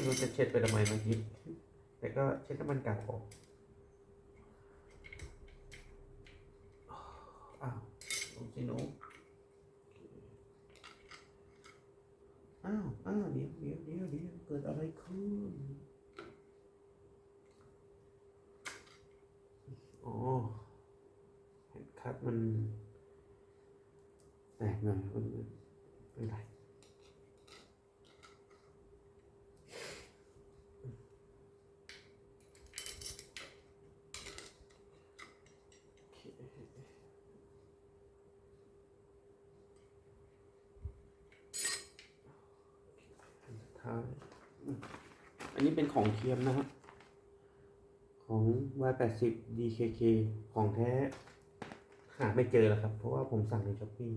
ไม่รู้จะเช็ดไปทำไมเมื่อกี้แต่ก็เช็ดน้ำมันก่าออกอ้าวลงสินูอ้าวอ้าวเดี๋ยวเดี๋ยวเดี๋ยวเดี๋ยวเกิดอะไรขึ้นอ๋อเห็นคัดมันแหนมันเป็นไร อันสุดท้ายอืมอั นนี้เป็นของเทียมนะฮะ ของ Y80 DKK ของแท้ หาไม่เจอแล้วครับ เพราะว่าผมสั่งในช้อปปี้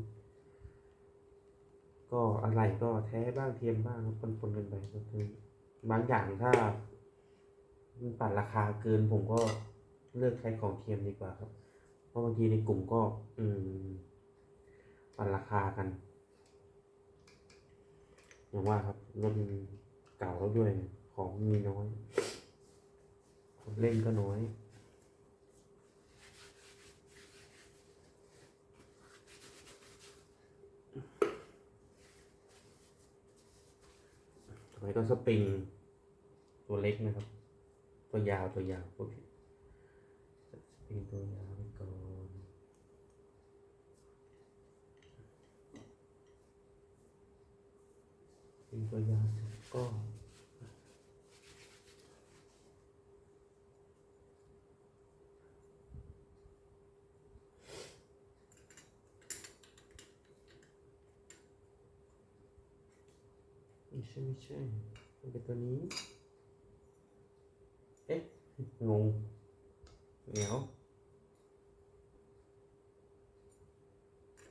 ก็อะไรก็แท้บ้างเทียมบ้างปนๆกันไปก็คือบางอย่างถ้ามันปั่นราคาเกินผมก็เลือกใช้ของเทียมดีกว่าครับ เพราะบางทีในกลุ่มก็ อืมปั่นราคากันอย่างว่าครับรถเก่าแล้วด้วย ของมีน้อย คนเล่นก็น้อยทำไมก็สปริง ตัวเล็กนะครับ ตัวยาวตัวยาวพวกนี้สปริงตัวยาวไปก่อนสปริงตัวยาวก็ ไม่ใช่ไม่ใช่มันเป็นตัวนี้ เอ๊ะ งง เหนียว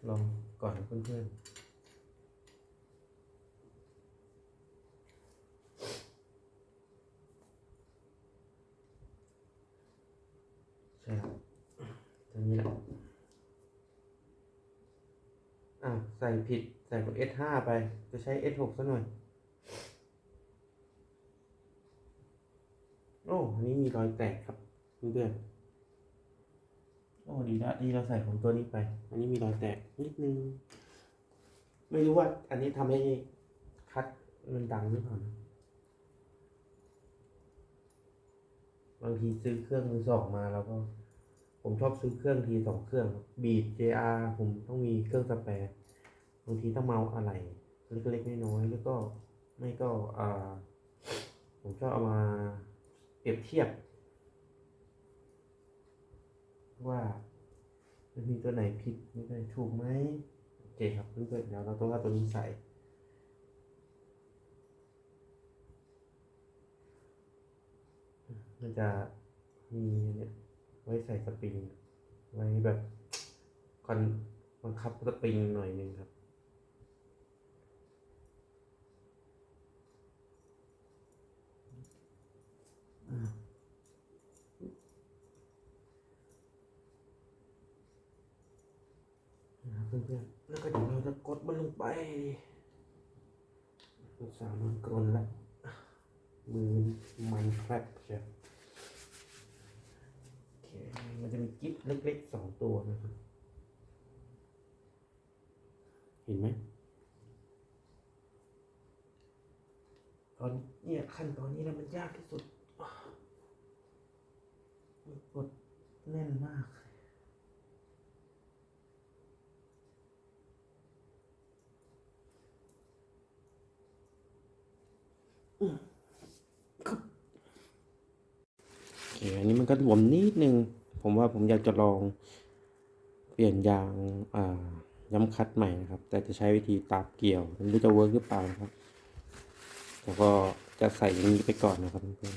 ลองก่อนนะเพื่อนๆใช่ครับตัวนี้แหละ อะ ใส่ผิด ใส่กด S5 ไป จะใช้ S6 ซะหน่อย โอ้อันนี้มีรอยแตกครับเพื่อนๆโอ้ดีละที่เราใส่ของตัวนี้ไป อันนี้มีรอยแตกนิดนึง ไม่รู้ว่า อันนี้ทำให้คัดมันดังหรือเปล่านะบางทีซื้อเครื่องมือสองมาแล้วก็ ผมชอบซื้อเครื่องทีสองเครื่อง บีด JR ผมต้องมีเครื่องสแปร์บางทีต้องเมาอะไรเล็กๆน้อยๆแล้วก็ไม่ก็อ่าผมชอบเอามา เปรียบเทียบ ว่ามันมีตัวไหนผิดมีตัวไหนถูกไหมโอเคครับเพื่อนๆเดี๋ยวเราต้องเอาตัวนี้ใส่มันจะมีเนี่ยไว้ใส่สปริง ไว้แบบคอนบังคับสปริงหน่อยนึงครับ นะครับ เพื่อนๆแล้วก็เดี๋ยวเราจะกดมันลงไปสาวมันกรนล้วมือมันแครบใช่โอเคมันจะมีกิ๊บเล็กๆสองตัวนะครับ เห็นไหมตอนเนี่ยขั้นตอนนี้นะมันยากที่สุดมันกดแน่นมาก โอเคอันนี้มันก็หลวมนิดนึง ผมว่าผมอยากจะลอง เปลี่ยนยางอ่าย้ำคัดใหม่นะครับ แต่จะใช้วิธีตาบเกี่ยวไม่รู้จะเวิร์กหรือเปล่านะครับแล้วก็จะใส่อย่างนี้ไปก่อนนะครับเพื่อน